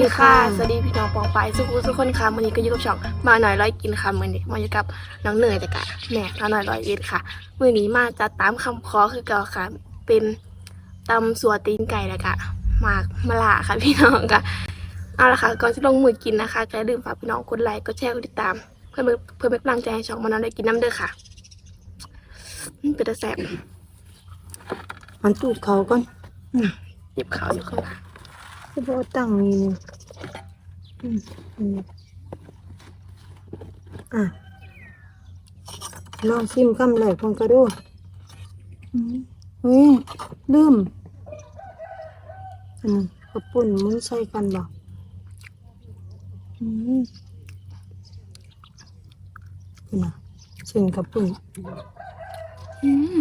ดีค่ะ สวัสดีพี่น้องปองไปสุขุสุกคนค่ะวันนี้ก็อยู่กับช่องมาหน่อยร้อยกินค่ะมือนี้มาอยู่กับน้องเนยแต่กะแม่มาหน่อยร้อยเอ็ดค่ะมือนี้มาจะตามคำขอคือเก่าค่ะ เป็นตำสัวตีนไก่แล้วกะหมากมะลาค่ะพี่น้องค่ะเอาละค่ะก่อนที่ลงมือกินนะคะก็อย่าลืมฝากพี่น้องกดไลค์กดแชร์กดติดตาม เพื่อเป็นเพื่อเป็นกำลังใจให้ช่องมาหน่อยได้กินน้ำเด้อค่ะอืมเป็นตาแสบมันตูดเขาก่อนอืมหยิบข้าวอยู่ข้างหลัง คือพอตั้งนี่นี่อืมอืมอะลองชิมคำแรกของกระดูอืมเฮ้ยลืมอันนี้กระปุ่นมุ้นใส่กันบ่อืมนี่นะเส้นกระปุ่นอืม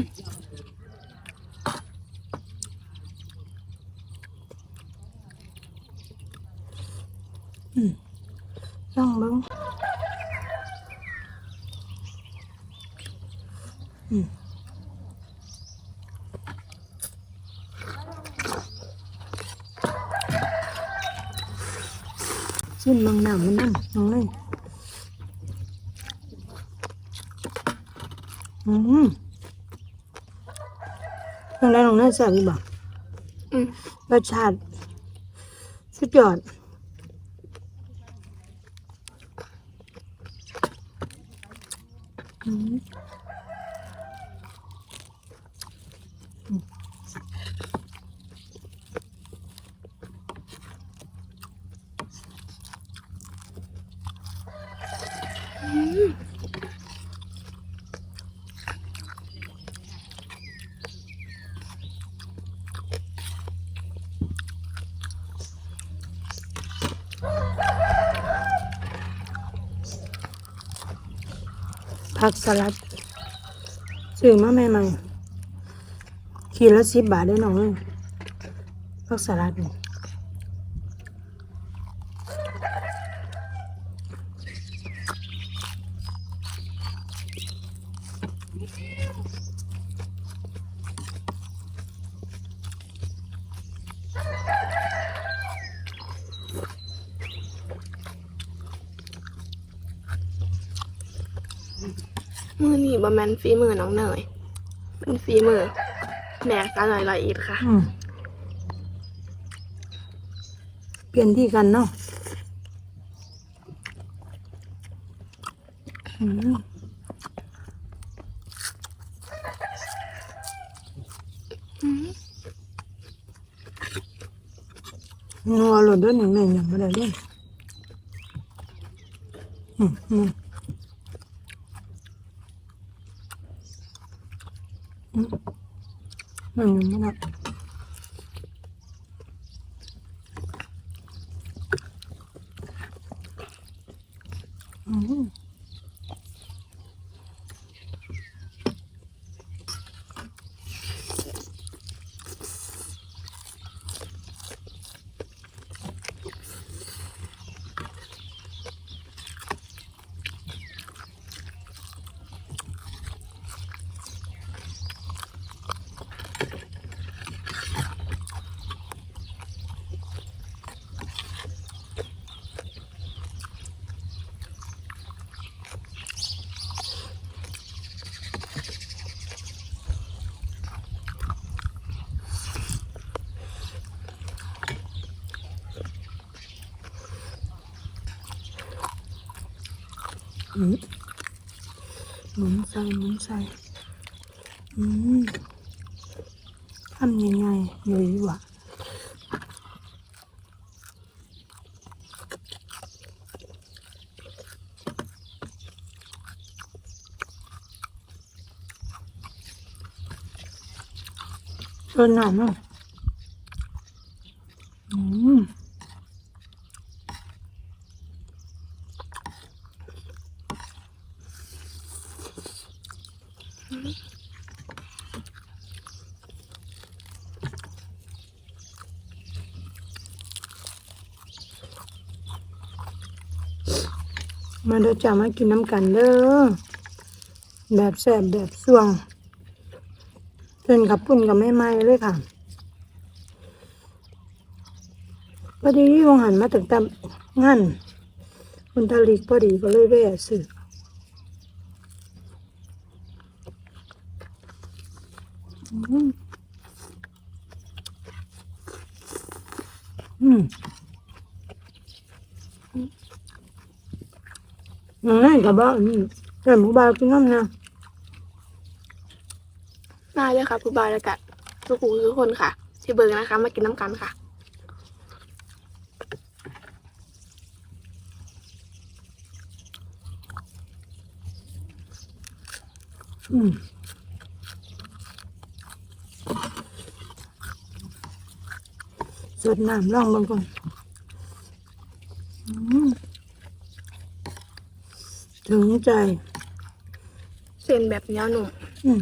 ลองเบ้างอืม ชิ้นบางหนามมันนั่งน้องเลยอืมยังได้น้องน่าแซ่บอีกบ่อืมรสชาติสุดยอดอืม ผักสลัดซื้อมาใหม่ๆขีดละสิบบาทได้น้องเอ้ยผักสลัดนี่ มือนี่บะแมนฝีมือน้องเนยเป็นฝีมือแม่ตาหน่อยร้อยเอ็ดค่ะ อืมเปลี่ยนที่กันเนาะอืมนัวหลุดด้วยหนึ่งแม่งยังไม่ได้เลยอืมอืมอืม มันยัง หมุนใส่หมุนใส่อืมทำยังไงอยู่ดีวะชนหน่อยมั้งอืม มาเด้อจ้ามากินน้ำกันเด้อแบบแซ่บแบบสวงเป็นกับปุ่นกับไม่ไม้เลยค่ะพอดีวงหันมาถึงตามงานคุณทาริกพอดีก็เลยแวะซื้อ อืมอืมอย่างนั้นกับบ้านนี่แต่หมูบากินน้ำนะมาเลยค่ะผู้บายแล้วกันทุกคนทุกคนค่ะ ที่เบิร์นะคะ มากินน้ำกันค่ะอืม สดน้ำลองเบางก่อนอืมถึงใจ เส้นแบบเหนียวหนุ่ม อืม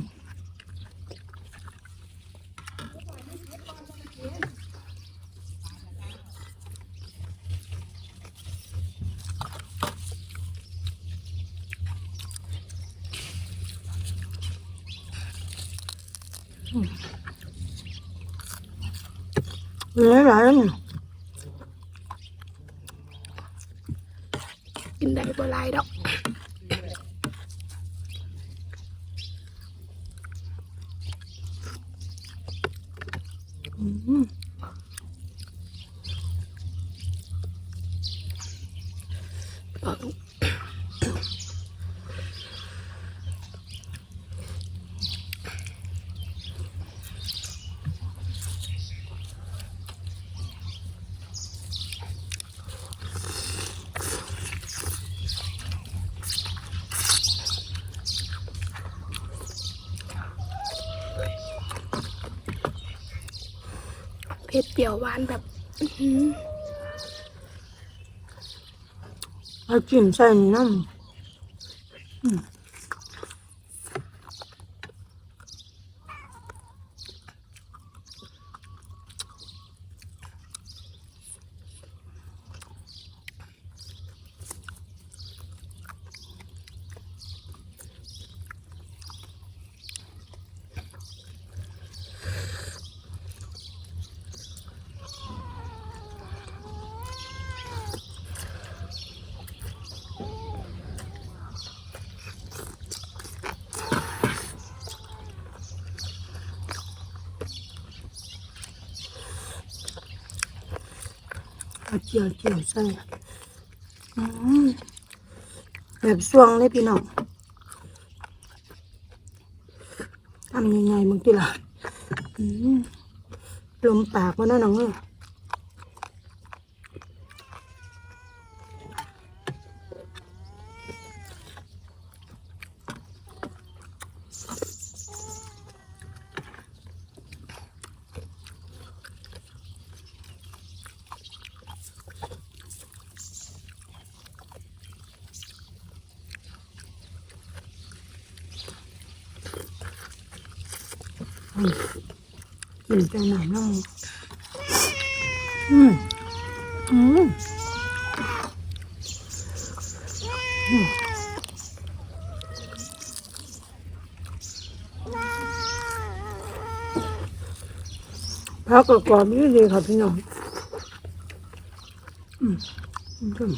หลายหลายๆเนี่ย กินได้บ่หลายดอก อืม เผ็ดเปรี้ยวหวานแบบอื้อหือเอาจิ้มใส่นี่น้ำอืม เอาเจียวเจียวใส่แบบสวงเลยพี่น้องทำยังไงมึงติล่ะลมปากวะเนาะน้องเออ กินแต่หนังน้องอืมอืมอืมพักกรอบๆนี่ดีครับพี่น้อง อืมอืม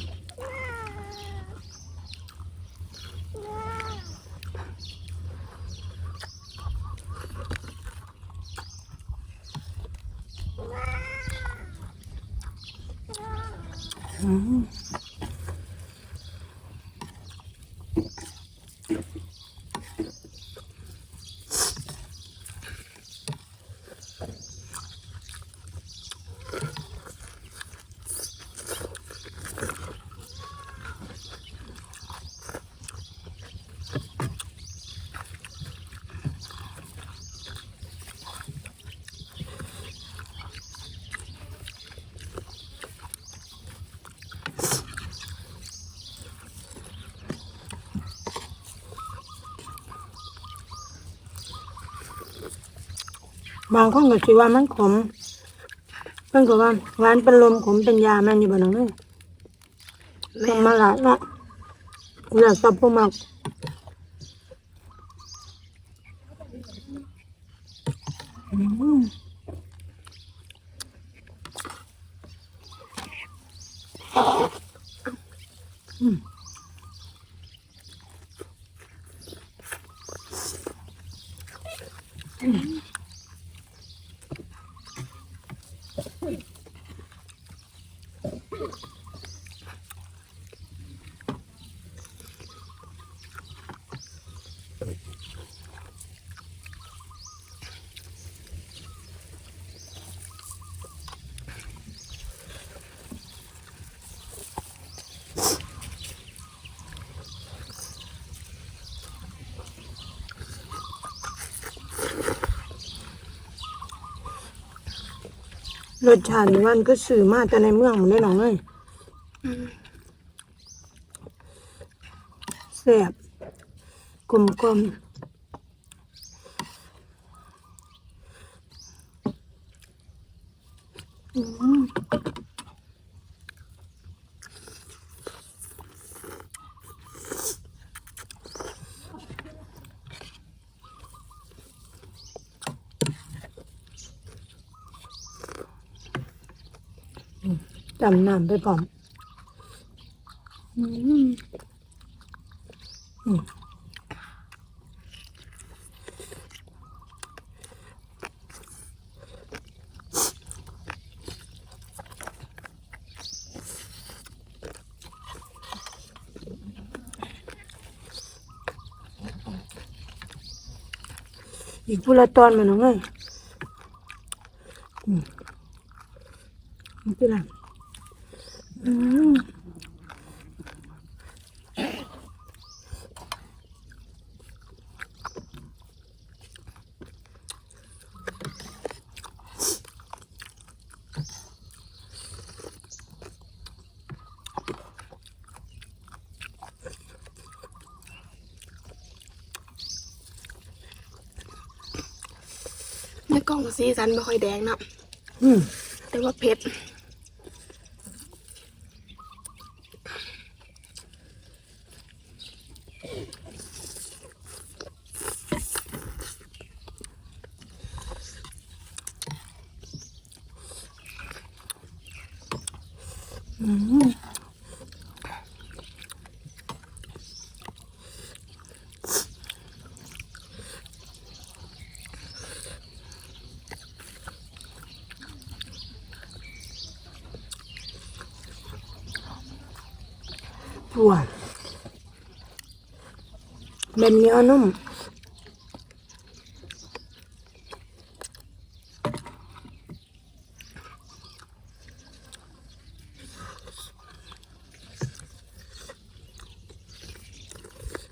อื บางคนก็สิว่ามันขมเพิ่นก็ว่าหวานเป็นลมขมเป็นยาแม่นอยู่บ่น้องเอ้ยแม่ต้องมาละเนาะอยากสับพวกมักอืม อืม รสชาตินี่มันก็สื่อมาแต่ในเมืองมันได้น้องเลยแซ่บกลมกลมอืม จำน้ำไปพร้อมอืมอีกผู้ละตอนมันน้องเอ้ยอืมนี่คืออะไรอืม ในกล่องสีสันไม่ค่อยแดงเนาะอืมแต่ว่าเผ็ด อืม ถั่วเป็นเหนียวนุ่ม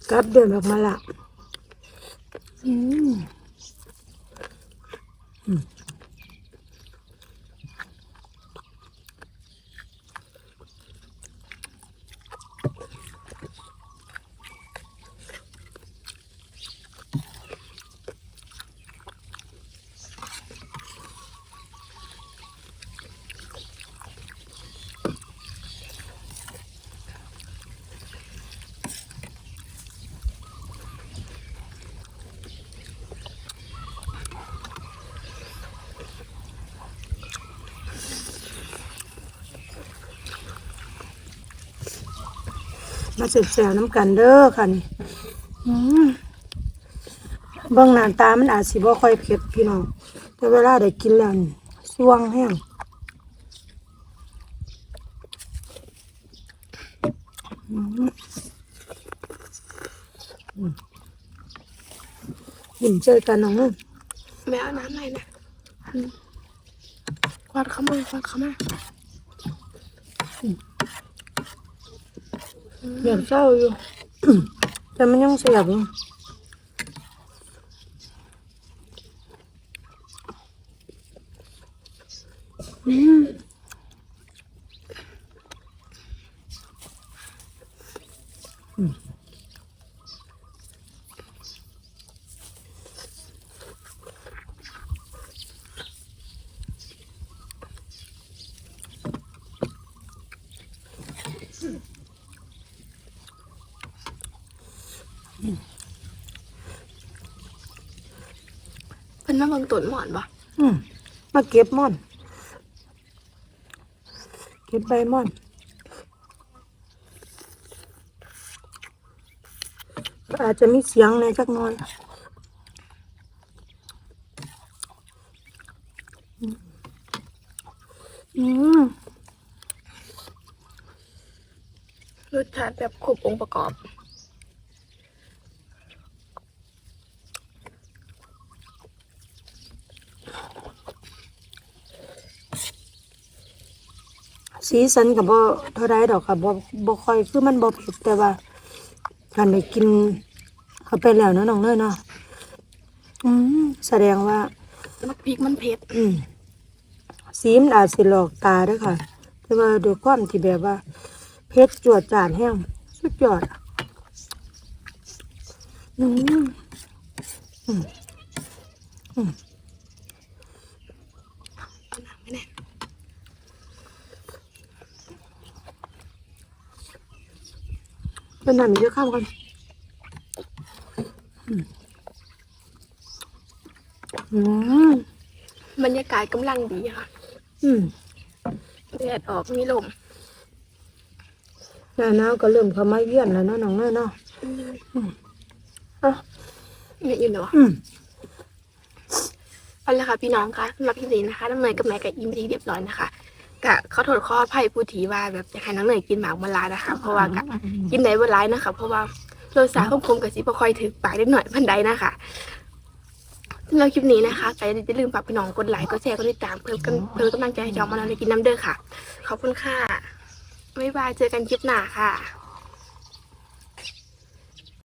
กับเดินออกมาละอืมอืม มาเสร็จแซวน้ำกันเด้อค่ะนี่เบิ่งหน้าตามันอาจสิบ่ค่อยเผ็ดพี่น้องแต่เวลาได้กินแล้วนี่สวงแห้งยิ้มเจอกันน้องแม่เอาน้ำหน่อยนะควัดเข้ามาควัดเข้ามา อยากเศร้าอยู่ แต่มันยังเสียบอยู่ น้ำมังตุนหมอนปะอืมมาเก็บหมอน เก็บใบหมอนอาจจะมีเสียงในสักน้อยรสชาติแบบครบองค์ประกอบ สีสันกับบ่เท่าไรดอกค่ะบ่บ่ค่อยคือมันบ่เผ็ดแต่ว่าการไปกินเข้าไปแล้วเนาะน้องเนยเนาะอืมแสดงว่ามักพริกมันเผ็ดอืมสีมันอาจสิหลอกตาเด้วยค่ะ แต่ว่าด้วยความที่แบบว่าเผ็ดจวดจานแห้งสุดยอดอะอืมอืมอืม เอาหนังไม่แน่ เป็นน้ำอีกเยอะข้ามกันอืมอืมบรรยากาศกำลังดีค่ะอืมแดดออกมีลมหน้าหนาวก็เริ่มเข้ามาเยือนแล้วเนาะน้องเนยเนาะอะไม่อิ่มเลยวะอืมเอาละค่ะพี่น้องคะสำหรับพี่ลีนะคะน้ำเนยกับแม่กับอิ่มไปที่เรียบร้อยนะคะ กะเขาโทษข้ออภัยผู้ถีว่าแบบอยากให้น้องเนยกินหมากมะลานะคะ เพราะว่ากะกินได้บ่ร้ายนะคะ เพราะว่ารสชาติของผมกับสิบ่ค่อยถึกปากนิดหน่อยพันใดนะคะสำหรับคลิปนี้นะคะก็อย่าลืมฝากพี่น้องกดไลค์กดแชร์กดติดตามเพิ่มกันเพิ่มกำลังใจให้จองมาเราเลยกินน้ำเด้อค่ะ ขอบคุณค่ะ บ๊ายบายเจอกันคลิปหน้าค่ะ